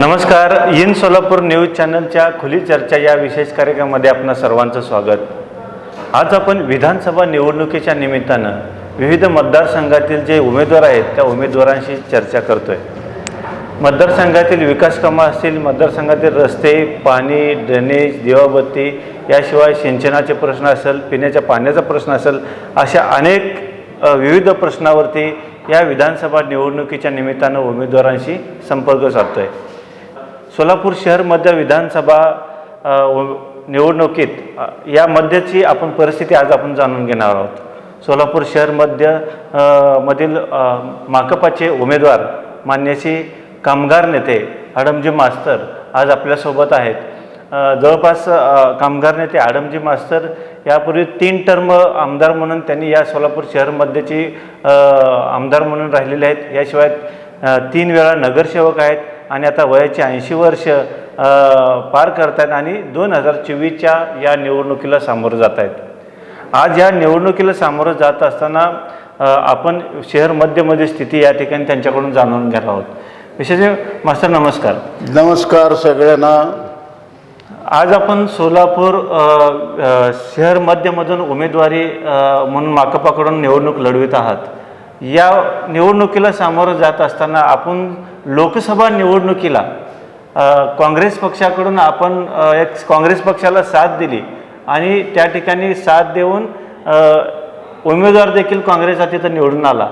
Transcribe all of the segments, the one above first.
नमस्कार in Solapur news चॅनलच्या खुली चर्चा या विशेष कार्यक्रमामध्ये आपणा सर्वांचं स्वागत. आज आपण विधानसभा निवडणुकीच्या निमित्तानं विविध मतदारसंघातील जे उमेदवार आहेत त्या उमेदवारांशी चर्चा करतोय. मतदारसंघातील विकासकामं असतील मतदारसंघातील रस्ते पाणी ड्रेनेज दिवाबत्ती याशिवाय सिंचनाचे प्रश्न असेल पिण्याच्या पाण्याचा प्रश्न असेल अशा अनेक विविध प्रश्नावरती या विधानसभा निवडणुकीच्या निमित्तानं उमेदवारांशी संपर्क साधतो आहे सोलापूर शहर मध्य विधानसभा निवडणुकीत यामध्येची या आपण परिस्थिती आज आपण जाणून घेणार आहोत. सोलापूर शहर मध्य मधील माकपाचे उमेदवार मान्यशी कामगार नेते आडमजी मास्तर आज आपल्यासोबत आहेत. जवळपास कामगार नेते आडमजी मास्तर यापूर्वी तीन टर्म आमदार म्हणून त्यांनी या सोलापूर शहरमध्येची आमदार म्हणून राहिलेले आहेत. याशिवाय तीन वेळा नगरसेवक आहेत. आणि आता वयाची ऐंशी वर्ष पार करत आहेत आणि दोन हजार चोवीसच्या या निवडणुकीला सामोरं जात आहेत आज या निवडणुकीला सामोरं जात असताना आपण शहर मध्यमध्ये स्थिती या ठिकाणी त्यांच्याकडून जाणून घेणार आहोत. विशेष मास्तर नमस्कार. नमस्कार सगळ्यांना. आज आपण सोलापूर शहर मध्यमधून उमेदवारी म्हणून माकपाकडून निवडणूक लढवित आहात. या निवडणुकीला सामोरं जात असताना आपण लोकसभा निवडणुकीला काँग्रेस पक्षाकडून आपण एक काँग्रेस पक्षाला साथ दिली आणि त्या ठिकाणी साथ देऊन उमेदवार देखील काँग्रेसचा तिथं निवडून आला.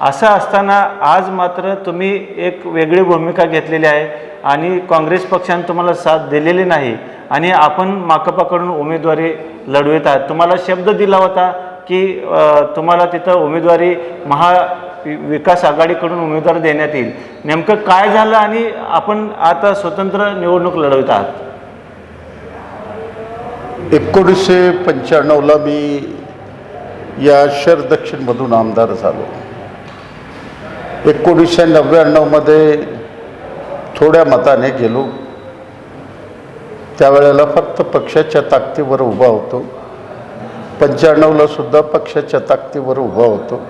असं असताना आज मात्र तुम्ही एक वेगळी भूमिका घेतलेली आहे आणि काँग्रेस पक्षाने तुम्हाला साथ दिलेली नाही आणि आपण माकपाकडून उमेदवारी लढवित आहात. तुम्हाला शब्द दिला होता की तुम्हाला तिथं उमेदवारी महा विकास आघाडीकडून उमेदवार देण्यात येईल. नेमकं काय झालं आणि आपण आता स्वतंत्र निवडणूक लढवत आहात? एकोणीसशे पंच्याण्णवला मी या शहर दक्षिणमधून आमदार झालो. एकोणीसशे नव्याण्णवमध्ये थोड्या मताने गेलो. त्यावेळेला फक्त पक्षाच्या ताकदीवर उभा होतो. पंच्याण्णवला सुद्धा पक्षाच्या ताकदीवर उभा होतो.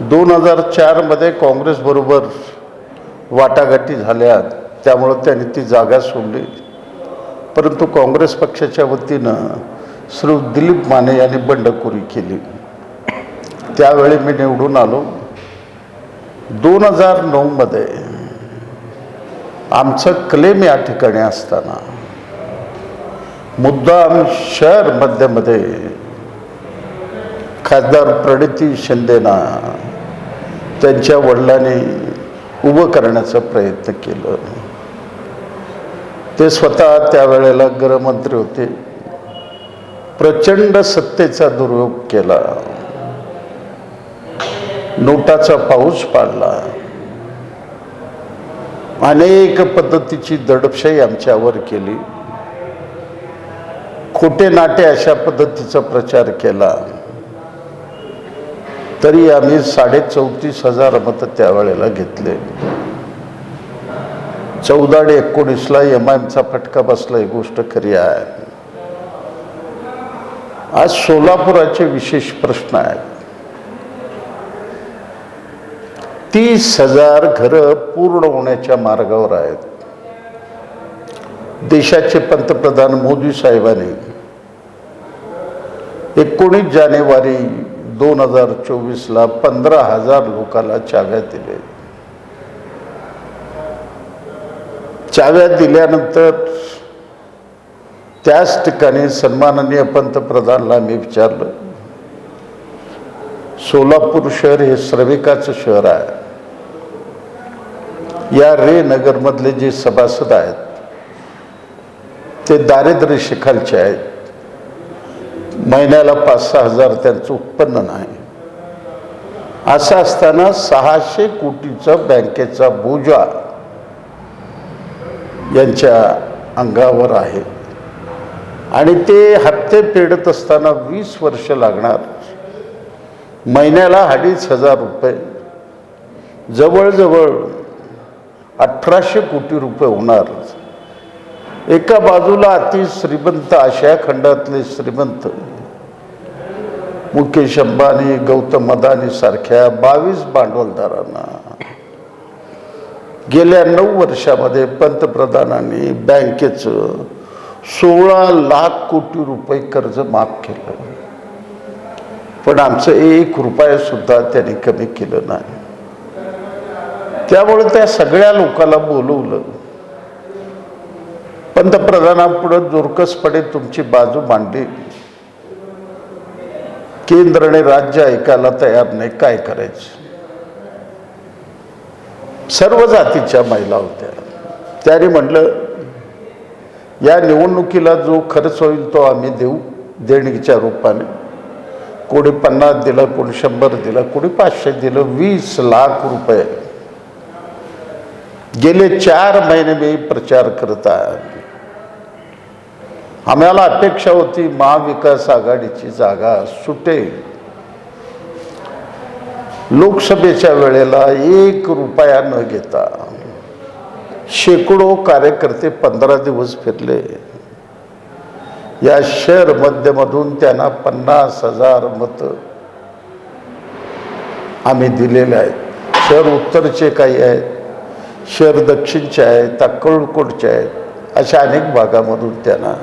दोन हजार चारमध्ये काँग्रेसबरोबर वाटाघाटी झाल्या त्यामुळं त्यांनी ती जागा सोडली. परंतु काँग्रेस पक्षाच्या वतीनं श्री दिलीप माने यांनी बंडखोरी केली. त्यावेळी मी निवडून आलो. दोन हजार नऊमध्ये आमचं क्लेम या ठिकाणी असताना मुद्दाम शहर मध्यमध्ये. खासदार प्रणिती शिंदेना त्यांच्या वडिलांनी उभं करण्याचा प्रयत्न केलं. ते स्वतः त्यावेळेला गृहमंत्री होते. प्रचंड सत्तेचा दुरुपयोग केला. नोटाचा पाऊस पाडला. अनेक पद्धतीची दडपशाही आमच्यावर केली. खोटे नाटे अशा पद्धतीचा प्रचार केला. तरी आम्ही साडे चौतीस हजार मतं त्यावेळेला घेतले. चौदा आणि एकोणीसला एम आयचा फटका बसला ही गोष्ट खरी आहे. आज सोलापुराचे विशेष प्रश्न आहेत. तीस हजार घरं पूर्ण होण्याच्या मार्गावर आहेत. देशाचे पंतप्रधान मोदी साहेबांनी एकोणीस जानेवारी दोन हजार चोवीसला पंधरा हजार लोकांना चाव्या दिले चाव्या दिल्यानंतर त्याच ठिकाणी सन्माननीय पंतप्रधानला मी विचारलं सोलापूर शहर हे श्रमिकाचं शहर आहे. या रे नगरमधले जे सभासद आहेत ते दारिद्र्य शिखालचे आहेत. महिन्याला पाच सहा हजार त्यांचं उत्पन्न नाही. असं असताना सहाशे कोटीचा बँकेचा बोजा यांच्या अंगावर आहे. आणि ते हप्ते फेडत असताना वीस वर्ष लागणार. महिन्याला अडीच हजार रुपये. जवळजवळ अठराशे कोटी रुपये होणार. एका बाजूला अति श्रीमंत आशिया खंडातले श्रीमंत. मुकेश अंबानी गौतम अदानी सारख्या बावीस भांडवलदारांना. गेल्या नऊ वर्षामध्ये पंतप्रधानांनी बँकेचं सोळा लाख कोटी रुपये कर्ज माफ केलं. पण आमचं एक रुपया सुद्धा त्यांनी कमी केलं नाही. त्यामुळे त्या सगळ्या लोकांना बोलवलं. पंतप्रधानापुढं जोरकसपणे तुमची बाजू मांडली. केंद्र आणि राज्य ऐकायला तयार नाही काय करायचं? सर्व जातीच्या महिला होत्या. त्याने म्हटलं या निवडणुकीला जो खर्च होईल तो आम्ही देऊ देणगीच्या रूपाने. कोणी पन्नास दिलं कोणी शंभर दिलं कोणी पाचशे दिलं वीस लाख रुपये. गेले चार महिने मी प्रचार करत आहे. आम्हाला अपेक्षा होती महाविकास आघाडीची जागा सुटेल. लोकसभेच्या वेळेला एक रुपया न घेता शेकडो कार्यकर्ते पंधरा दिवस फिरले. या शहर मध्यमधून त्यांना पन्नास हजार मत आम्ही दिलेले आहेत. शहर उत्तरचे काही आहेत शहर दक्षिणचे आहेत अक्कलकोटचे आहेत अशा अनेक भागामधून त्यांना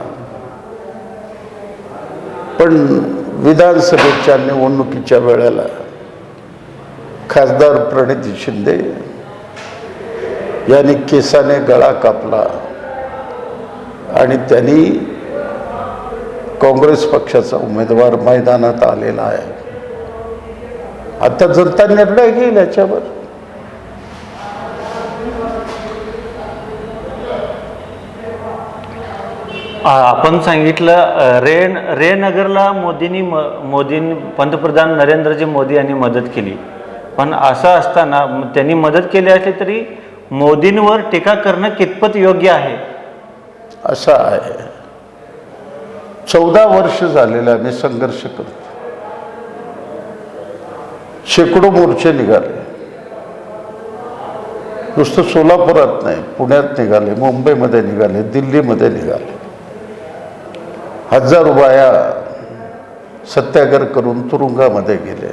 पण विधानसभेच्या निवडणुकीच्या वेळेला खासदार प्रणिती शिंदे यांनी केसाने गळा कापला आणि त्यांनी काँग्रेस पक्षाचा उमेदवार मैदानात आलेला आहे. आता जनता निर्णय घेईल याच्यावर. आपण सांगितलं रे रेनगरला मोदींनी म मोदींनी पंतप्रधान नरेंद्रजी मोदी यांनी मदत केली. पण असं असताना त्यांनी मदत केली असली तरी मोदींवर टीका करणं कितपत योग्य आहे? असं आहे. चौदा वर्ष झालेलं आम्ही संघर्ष करतो. शेकडो मोर्चे निघाले. नुसतं सोलापुरात नाही पुण्यात निघाले मुंबईमध्ये निघाले दिल्लीमध्ये निघाले. हजारो बाया सत्याग्रह करून तुरुंगामध्ये गेले.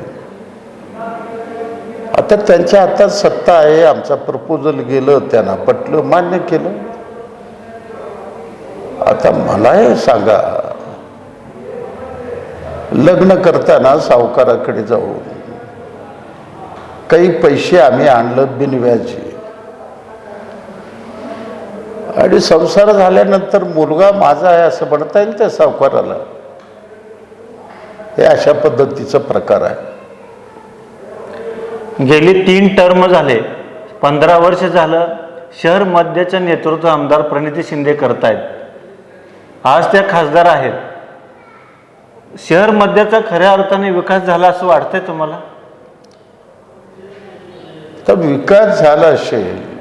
आता त्यांच्या हातात सत्ता आहे आमचा प्रपोजल गेलं त्यांना पटलं मान्य केलं. आता मला हे सांगा लग्न करताना सावकाराकडे जाऊन काही पैसे आम्ही आणलं बिनव्याजी. आणि संसार झाल्यानंतर मुलगा माझा आहे असं म्हणता येईल त्या सावकाराला. हे अशा पद्धतीचा प्रकार आहे. गेली तीन टर्म झाले. पंधरा वर्ष झालं शहर मध्यचं नेतृत्व आमदार प्रणिती शिंदे करतायत. आज त्या खासदार आहेत. शहर मध्याचा खऱ्या अर्थाने विकास झाला असं वाटतंय तुम्हाला? तर विकास झाला असेल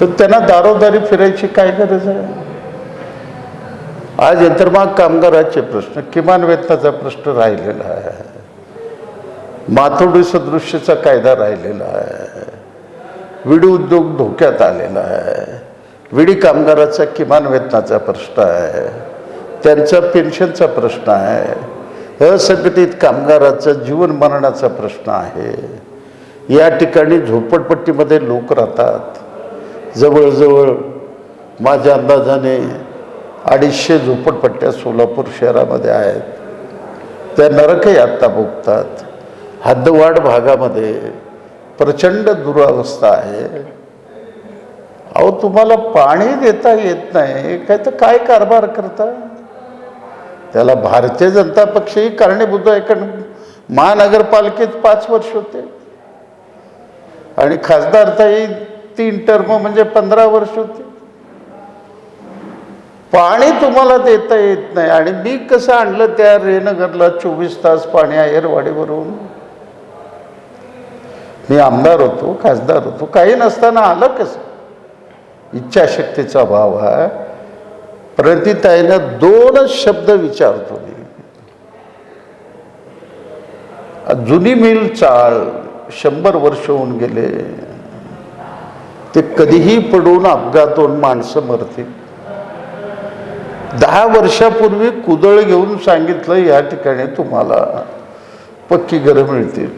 तर त्यांना दारोदारी फिरायची काय गरज आहे? आज यंत्रमाग कामगाराचे प्रश्न किमान वेतनाचा प्रश्न राहिलेला आहे. माथोडी सदृश्यचा कायदा राहिलेला आहे. विडी उद्योग धोक्यात आलेला आहे. विडी कामगाराचा किमान वेतनाचा प्रश्न आहे. त्यांचा पेन्शनचा प्रश्न आहे. असंघटित कामगाराचा जीवन मरणाचा प्रश्न आहे. या ठिकाणी झोपडपट्टीमध्ये लोक राहतात. जवळजवळ माझ्या अंदाजाने अडीचशे झोपडपट्ट्या सोलापूर शहरामध्ये आहेत. त्या नरकही आत्ता भोगतात. हद्दवाढ भागामध्ये प्रचंड दुरावस्था आहे. अहो तुम्हाला पाणी देता येत नाही. काय तर काय कारभार करता? त्याला भारतीय जनता पक्षही कारणीभूत आहे. कारण महानगरपालिकेत पाच वर्ष होते. आणि खासदारताही तीन टर्म म्हणजे पंधरा वर्ष होते. पाणी तुम्हाला देता येत नाही. आणि मी कसं आणलं त्या रेनगरला चोवीस तास पाणी आहेरवाडीवरून? मी आमदार होतो खासदार होतो. काही नसताना आलं कसं? इच्छाशक्तीचा अभाव आहे प्रणितीताईनं दोनच शब्द विचारतो मी. जुनी मिल चाळ शंभर वर्ष होऊन गेले. ते कधीही पडून अपघात माणसं मरतील. दहा वर्षापूर्वी कुदळ घेऊन सांगितलं या ठिकाणी तुम्हाला पक्की घरं मिळतील.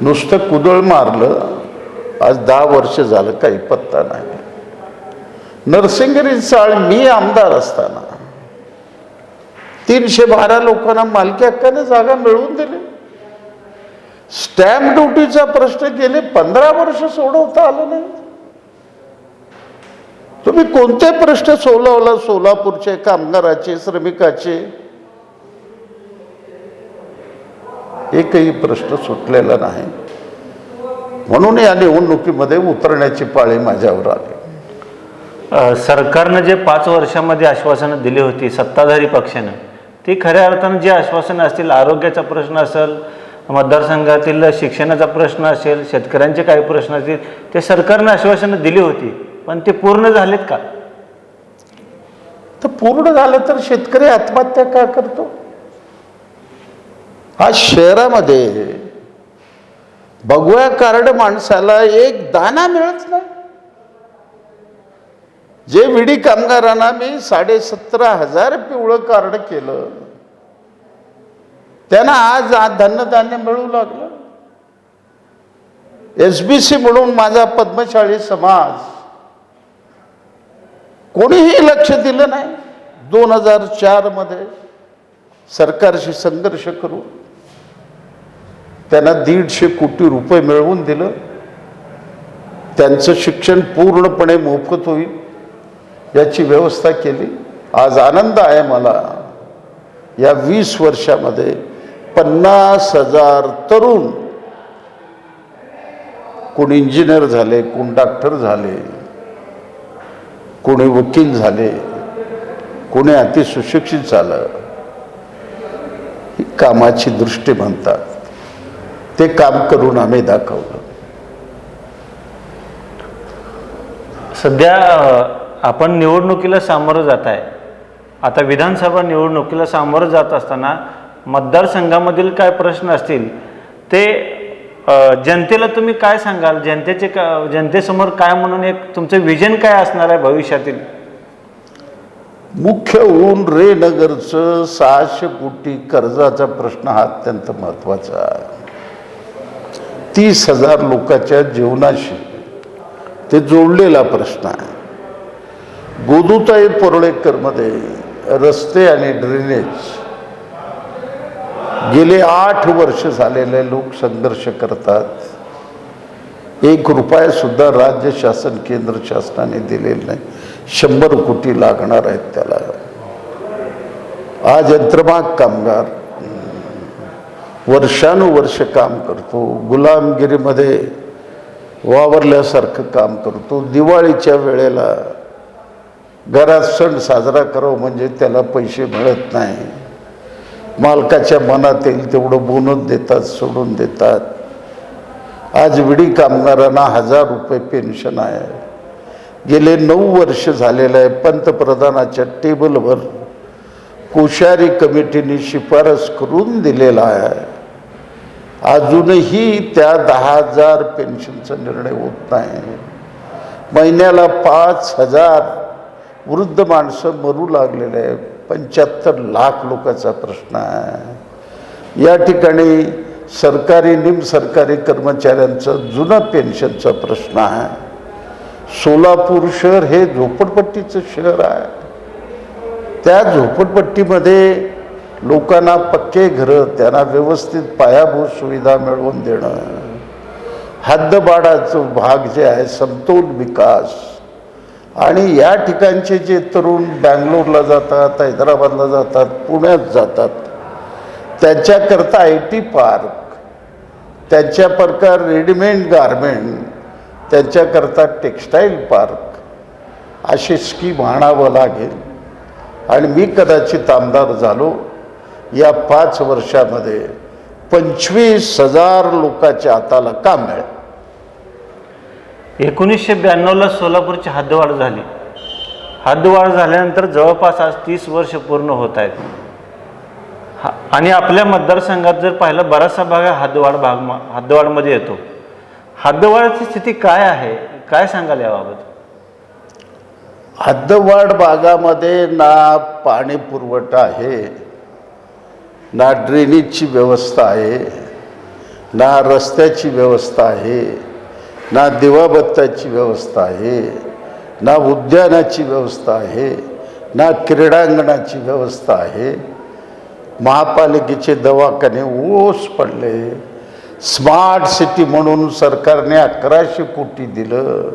नुसतं कुदळ मारलं आज दहा वर्ष झालं काही पत्ता नाही. नरसिंगरी चाळ मी आमदार असताना तीनशे बारा लोकांना मालकी हक्काने जागा मिळवून दिली. स्टॅम्प ड्युटीचा प्रश्न गेले पंधरा वर्ष सोडवता आलं नाही. तुम्ही कोणते प्रश्न सोडवला सोलापूरचे कामगाराचे श्रमिकाचे? एकही प्रश्न सुटलेला नाही. म्हणून या निवडणुकीमध्ये उतरण्याची पाळी माझ्यावर आली. सरकारनं जे पाच वर्षामध्ये आश्वासनं दिली होती सत्ताधारी पक्षानं ती खऱ्या अर्थानं जे आश्वासनं असतील आरोग्याचा प्रश्न असेल मतदारसंघातील शिक्षणाचा प्रश्न असेल शेतकऱ्यांचे काही प्रश्न असतील ते सरकारनं आश्वासनं दिली होती पण ते पूर्ण झालेत का? तर पूर्ण झालं तर शेतकरी आत्महत्या का करतो? आज शहरामध्ये भगव्या कार्ड माणसाला एक दाना मिळत नाही. जे विडी कामगारांना मी साडे सतरा हजार पिवळं कार्ड केलं. त्यांना आज धन्यधान्य मिळू लागलं. एस बी सी म्हणून माझा पद्मशाळी समाज कोणीही लक्ष दिलं नाही. दोन हजार चारमध्ये सरकारशी संघर्ष करू त्यांना दीडशे कोटी रुपये मिळवून दिलं. त्यांचं शिक्षण पूर्णपणे मोफत होईल याची व्यवस्था केली. आज आनंद आहे मला. या वीस वर्षामध्ये पन्नास हजार तरुण कोणी इंजिनियर झाले कोण डॉक्टर झाले कोणी वकील झाले कोणी अतिसुशिक्षित झालं ही कामाची दृष्टी म्हणतात. ते काम करून आम्ही दाखवलं. सध्या आपण निवडणुकीला सामोरं जात आहे. आता विधानसभा निवडणुकीला सामोरं जात असताना मतदारसंघामधील काय प्रश्न असतील ते जनतेला तुम्ही काय सांगाल? जनतेचे का जनतेसमोर काय म्हणून एक तुमचं विजन काय असणार आहे भविष्यातील? मुख्य होऊन रे नगरचं सहाशे कोटी कर्जाचा प्रश्न हा अत्यंत महत्त्वाचा आहे. तीस हजार लोकांच्या जीवनाशी ते जोडलेला प्रश्न आहे. गोदुताई परोळेकरमध्ये रस्ते आणि ड्रेनेज गेले आठ वर्ष झालेले लोक संघर्ष करतात. एक रुपया सुद्धा राज्य शासन केंद्र शासनाने दिलेला नाही. शंभर कोटी लागणार आहेत त्याला. आज यंत्रमाग कामगार वर्षानुवर्ष काम करतो. गुलामगिरीमध्ये वावरल्यासारखं काम करतो. दिवाळीच्या वेळेला घरात सण साजरा करावं म्हणजे त्याला पैसे मिळत नाही. मालकाच्या मनात येईल तेवढं बोनस देतात सोडून देतात. आज विडी कामगारांना हजार रुपये पेन्शन आहे. गेले नऊ वर्ष झालेलं आहे. पंतप्रधानाच्या टेबलवर कोश्यारी कमिटीने शिफारस करून दिलेला आहे. अजूनही त्या दहा हजार पेन्शनचा निर्णय होत नाही. महिन्याला पाच हजार वृद्ध माणसं मरू लागलेले आहेत. पंच्याहत्तर लाख लोकांचा प्रश्न आहे. या ठिकाणी सरकारी निमसरकारी कर्मचाऱ्यांचं जुनं पेन्शनचा प्रश्न आहे. सोलापूर शहर हे झोपडपट्टीचं शहर आहे. त्या झोपडपट्टीमध्ये लोकांना पक्के घरं त्यांना व्यवस्थित पायाभूत सुविधा मिळवून देणं. हद्दबाडाचं भाग जे आहे समतोल विकास. आणि या ठिकाणचे जे तरुण बँगलोरला जातात हैदराबादला जातात पुण्यात जातात त्यांच्याकरता आय टी पार्क त्यांच्या प्रकार रेडीमेड गारमेंट त्यांच्याकरता टेक्स्टाईल पार्क अशी स्कीम आणावं लागेल. आणि मी कदाचित आमदार झालो. या पाच वर्षामध्ये पंचवीस हजार लोकांच्या हाताला काम मिळेल. एकोणीसशे ब्याण्णवला सोलापूरची हद्दवाढ झाली. हद्दवाढ झाल्यानंतर जवळपास आज तीस वर्ष पूर्ण होत आहेत. हा आणि आपल्या मतदारसंघात जर पाहिलं बराचसा भाग हद्दवाढ भाग म- हद्दवाढमध्ये येतो. हद्दवाढची स्थिती काय आहे? काय सांगाल याबाबत? हद्दवाढ भागामध्ये ना पाणी पुरवठा आहे ना ड्रेनेजची व्यवस्था आहे ना रस्त्याची व्यवस्था आहे ना दिवाबत्ताची व्यवस्था आहे ना उद्यानाची व्यवस्था आहे ना क्रीडांगणाची व्यवस्था आहे. महापालिकेचे दवाखाने ओस पडले. स्मार्ट सिटी म्हणून सरकारने अकराशे कोटी दिलं.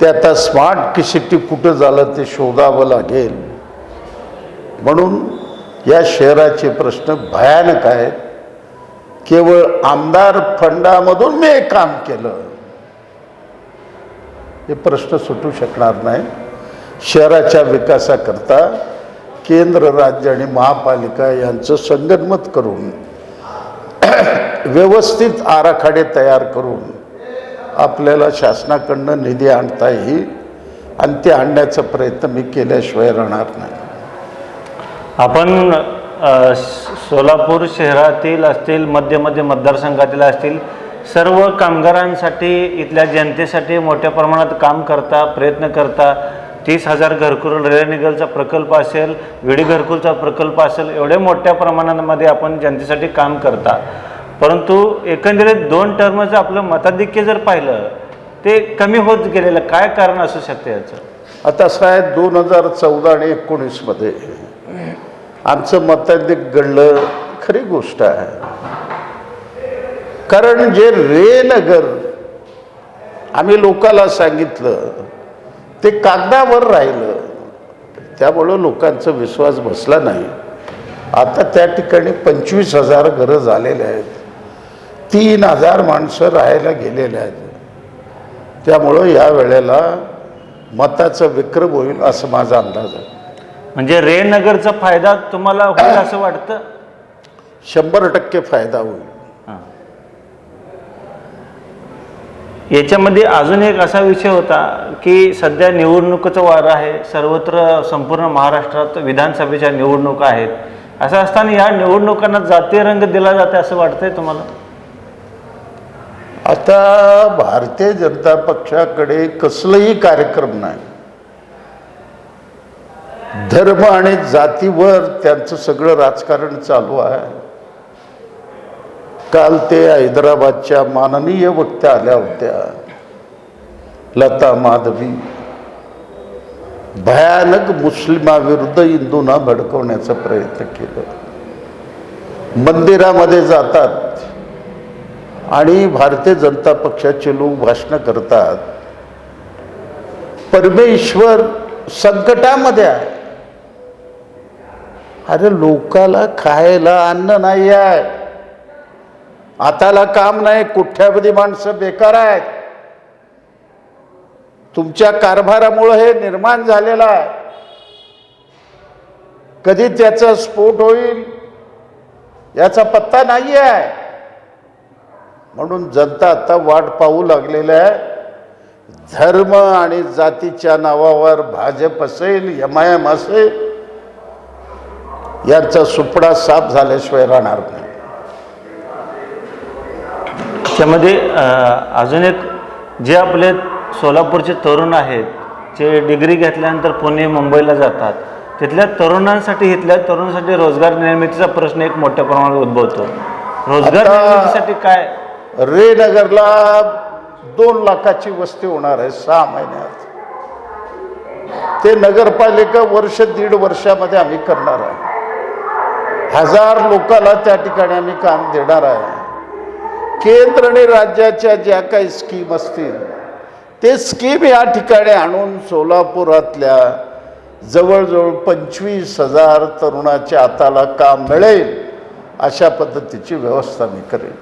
ते आता स्मार्ट सिटी कुठं झालं ते शोधावं लागेल. म्हणून या शहराचे प्रश्न भयानक आहेत. केवळ आमदार फंडामधून मी काम केलं. हे प्रश्न सुटू शकणार नाही. शहराच्या विकासाकरता केंद्र राज्य आणि महापालिका यांचं संगनमत करून व्यवस्थित आराखडे तयार करून आपल्याला शासनाकडनं निधी आणता येईल आणि ते आणण्याचा प्रयत्न मी केल्याशिवाय राहणार नाही. आपण सोलापूर शहरातील असतील मध्य मध्य मतदारसंघातील असतील सर्व कामगारांसाठी इथल्या जनतेसाठी मोठ्या प्रमाणात काम करता प्रयत्न करता तीस हजार घरकुल रेल्वे प्रकल्प असेल विडी घरकुलचा प्रकल्प असेल एवढ्या मोठ्या प्रमाणामध्ये आपण जनतेसाठी काम करता. परंतु एकंदरीत दोन टर्मचं आपलं मताधिक्य जर पाहिलं ते कमी होत गेलेलं काय कारण असू शकते याचं? आता असं आहे दोन हजार चौदा आणि एकोणीसमध्ये आमचं मताधिक घडलं खरी गोष्ट आहे. कारण जे रे नगर आम्ही लोकाला सांगितलं ते कागदावर राहिलं. त्यामुळं लोकांचा विश्वास बसला नाही. आता त्या ठिकाणी पंचवीस हजार घरं झालेले आहेत. तीन हजार माणसं राहायला गेलेले आहेत. त्यामुळं या वेळेला मताचा विक्रम होईल असं माझा अंदाज आहे. म्हणजे रे नगरचा फायदा तुम्हाला होईल असं वाटतं? शंभर टक्के फायदा होईल. याच्यामध्ये अजून एक असा विषय होता की सध्या निवडणुकीचं वारं आहे सर्वत्र संपूर्ण महाराष्ट्रात विधानसभेच्या निवडणुका आहेत. असं असताना या निवडणुकांना जातीय रंग दिला जाते असं वाटतंय तुम्हाला? आता भारतीय जनता पक्षाकडे कसलंही कार्यक्रम नाही. धर्म आणि जातीवर त्यांचं सगळं राजकारण चालू आहे. काल ते हैदराबादच्या माननीय वक्त्या आल्या होत्या. लता माधवी. भयानक मुस्लिमाविरुद्ध हिंदूंना भडकवण्याचा प्रयत्न केला. मंदिरामध्ये जातात आणि भारतीय जनता पक्षाचे लोक भाषणं करतात. परमेश्वर संकटामध्ये आहे. अरे लोकाला खायला अन्न नाही आहे आताला काम नाही कुठ्यामध्ये माणसं बेकार आहेत. तुमच्या कारभारामुळं हे निर्माण झालेलं आहे. कधी त्याचा स्फोट होईल याचा पत्ता नाही आहे म्हणून जनता आता वाट पाहू लागलेली आहे. धर्म आणि जातीच्या नावावर भाजप असेल एम आय एम असेल यांचा सुपडा साफ झाल्याशिवाय राहणार नाही. त्यामध्ये अजून एक जे आपले सोलापूरचे तरुण आहेत जे डिग्री घेतल्यानंतर पुणे मुंबईला जातात तिथल्या तरुणांसाठी इथल्या तरुणांसाठी रोजगार निर्मितीचा प्रश्न एक मोठ्या प्रमाणात उद्भवतो. रोजगार निर्मितीसाठी काय? रे नगरला दोन लाखाची वस्ती होणार आहे सहा महिन्यात. ते नगरपालिका वर्ष दीड वर्षामध्ये आम्ही करणार आहे. हजार लोकांना त्या ठिकाणी आम्ही काम देणार आहे. केंद्र आणि राज्याच्या ज्या काही स्कीम असतील ते स्कीम या ठिकाणी आणून सोलापुरातल्या जवळजवळ पंचवीस हजार तरुणाच्या हाताला काम मिळेल अशा पद्धतीची व्यवस्था मी करेन.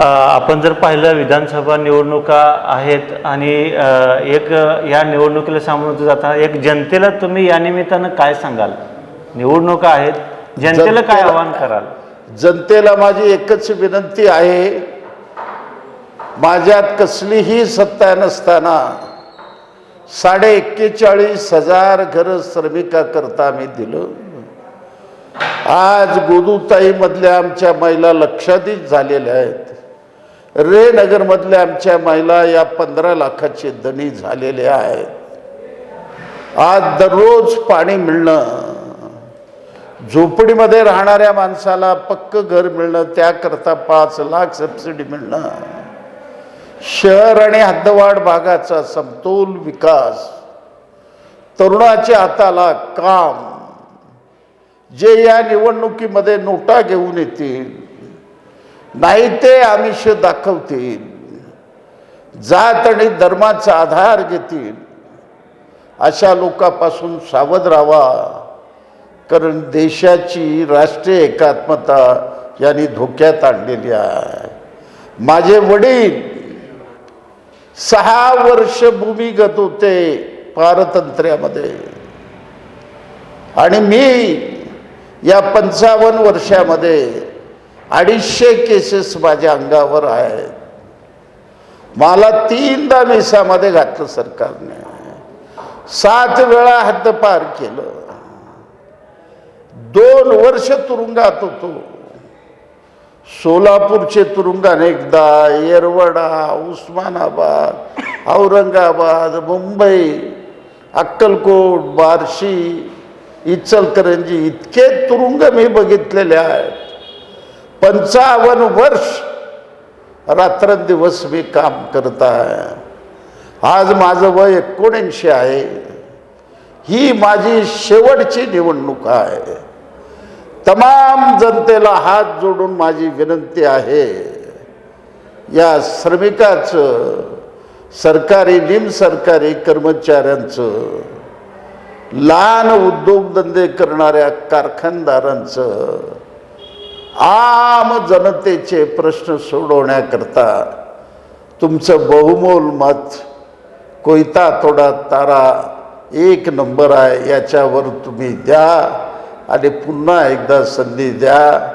आपण जर पाहिलं विधानसभा निवडणुका आहेत आणि एक या निवडणुकीला सामोरं जाताना एक जनतेला तुम्ही या निमित्तानं काय सांगाल? निवडणुका आहेत जनतेला काय आवाहन कराल? जनतेला माझी एकच विनंती आहे माझ्यात कसलीही सत्ता नसताना साडे एक्केचाळीस हजार घरं श्रमिकाकरता मी दिलं. आज गोदूताईमधल्या आमच्या महिला लक्षाधीश झालेल्या आहेत. रे नगरमधल्या आमच्या महिला या पंधरा लाखाचे धनी झालेले आहेत. आज दररोज पाणी मिळणं झोपडीमध्ये राहणाऱ्या माणसाला पक्क घर मिळणं त्याकरता पाच लाख सबसिडी मिळणं. शहर आणि हद्दवाढ भागाचा समतोल विकास. तरुणाच्या हाताला काम. जे या निवडणुकीमध्ये नोटा घेऊन येतील नाही ते आमिष दाखवतील. जात आणि धर्माचा आधार घेतील. अशा लोकांपासून सावध राहावा कारण देशाची राष्ट्रीय एकात्मता यांनी धोक्यात आणलेली आहे. माझे वडील सहा वर्ष भूमिगत होते पारतंत्र्यामध्ये. आणि मी या पंचावन्न वर्षामध्ये अडीचशे केसेस माझ्या अंगावर आहेत. मला तीनदा मिसामध्ये घातलं सरकारने. सात वेळा हद्दपार केलं. दोन वर्ष तुरुंगात होतो. सोलापूरचे तुरुंग अनेकदा येरवडा उस्मानाबाद औरंगाबाद मुंबई अक्कलकोट बार्शी इचलकरंजी इतके तुरुंग मी बघितलेले आहेत. पंचावन्न वर्ष रात्रंदिवस मी काम करत आहे. आज माझं वय एकोणऐंशी आहे. ही माझी शेवटची निवडणूक आहे. तमाम जनतेला हात जोडून माझी विनंती आहे. या श्रमिकाचं सरकारी निमसरकारी कर्मचाऱ्यांचं लहान उद्योगधंदे करणाऱ्या कारखानदारांचं आम जनतेचे प्रश्न सोडवण्याकरता तुमचं बहुमोल मत कोयता तोडा तारा एक नंबर आहे याच्यावर तुम्ही द्या आणि पुन्हा एकदा संधी द्या.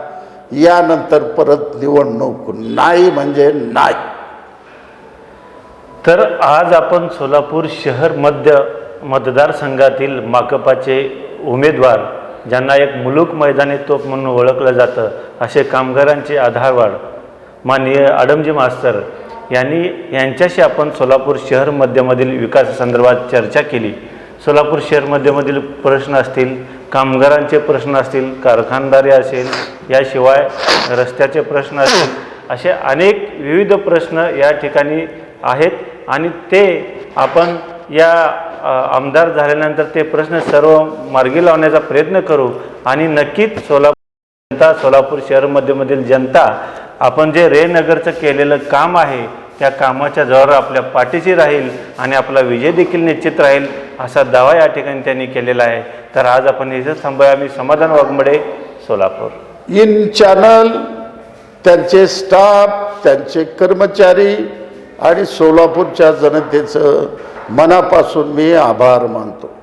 यानंतर परत निवडणूक नाही म्हणजे नाही. तर आज आपण सोलापूर शहर मध्य मतदारसंघातील माकपाचे उमेदवार ज्यांना एक मुलूक मैदानी तोप म्हणून ओळखलं जातं असे कामगारांचे आधारवाड. माननीय आडमजी मास्तर यांनी यांच्याशी आपण सोलापूर शहर मध्यमधील विकासासंदर्भात चर्चा केली. सोलापूर शहर मध्यमधील प्रश्न असतील कामगारांचे प्रश्न असतील कारखानदारी असेल याशिवाय रस्त्याचे प्रश्न असतील असे अनेक विविध प्रश्न या ठिकाणी आहेत आणि ते आपण या आमदार झाल्यानंतर ते प्रश्न सर्व मार्गी लावण्याचा प्रयत्न करू आणि नक्कीच सोलापूर जनता सोलापूर शहरमध्येमधील जनता आपण जे रेनगरचं केलेलं काम आहे त्या कामाच्या जोरावर आपल्या पाठीशी राहील आणि आपला विजय देखील निश्चित राहील असा दावा या ठिकाणी त्यांनी केलेला आहे. तर आज आपण इथेच थांबूया. मी समाधान वाघमडे सोलापूर. इन चॅनल त्यांचे स्टाफ त्यांचे कर्मचारी आणि सोलापूरच्या जनतेचं मनापासून मी आभार मानतो.